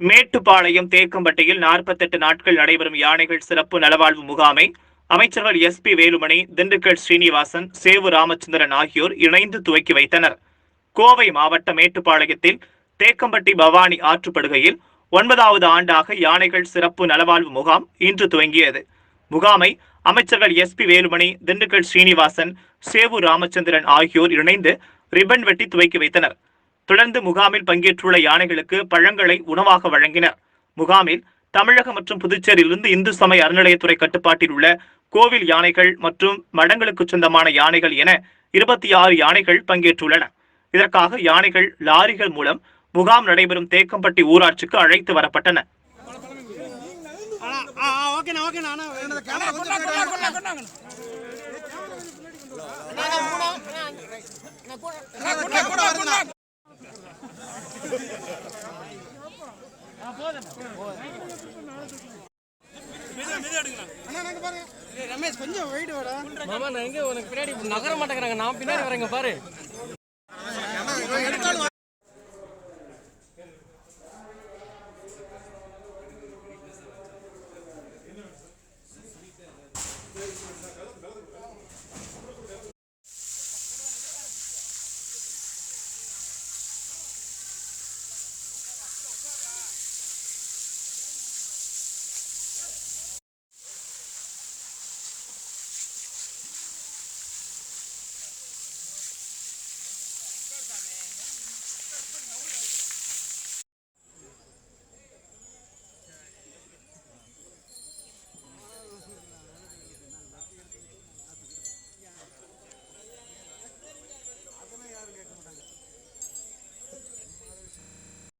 மேட்டுப்பாளையம் தேக்கம்பட்டியில் நாற்பத்தெட்டு நாட்கள் நடைபெறும் யானைகள் சிறப்பு நலவாழ்வு முகாமை அமைச்சர்கள் எஸ் பி வேலுமணி திண்டுக்கல் ஸ்ரீனிவாசன் சேவு ராமச்சந்திரன் ஆகியோர் இணைந்து துவக்கி வைத்தனர். கோவை மாவட்ட மேட்டுப்பாளையத்தில் தேக்கம்பட்டி பவானி ஆற்றுப்படுகையில் ஒன்பதாவது ஆண்டாக யானைகள் சிறப்பு நலவாழ்வு முகாம் இன்று துவங்கியது. முகாமை அமைச்சர்கள் எஸ் பி வேலுமணி திண்டுக்கல் ஸ்ரீனிவாசன் சேவு ராமச்சந்திரன் ஆகியோர் இணைந்து ரிப்பன் வெட்டி துவக்கி வைத்தனர். தொடர்ந்து முகாமில் பங்கேற்றுள்ள யானைகளுக்கு பழங்களை உணவாக வழங்கினர் முகாமில் தமிழகம் மற்றும் புதுச்சேரியிலிருந்து இந்து சமய அறநிலையத்துறை கட்டுப்பாட்டில் உள்ள கோவில் யானைகள் மற்றும் மடங்களுக்கு சொந்தமான யானைகள் என இருபத்தி ஆறு யானைகள் பங்கேற்றுள்ளன. இதற்காக யானைகள் லாரிகள் மூலம் முகாம் நடைபெறும் தேக்கம்பட்டி ஊராட்சிக்கு அழைத்து வரப்பட்டன. ரமேஷ் கொஞ்சம் வெயிட் வாடா மாமா நான் எங்க உனக்கு பின்னாடி நகர மாட்டேங்கிறாங்க. நான் பின்னாடி வரேங்க பாரு.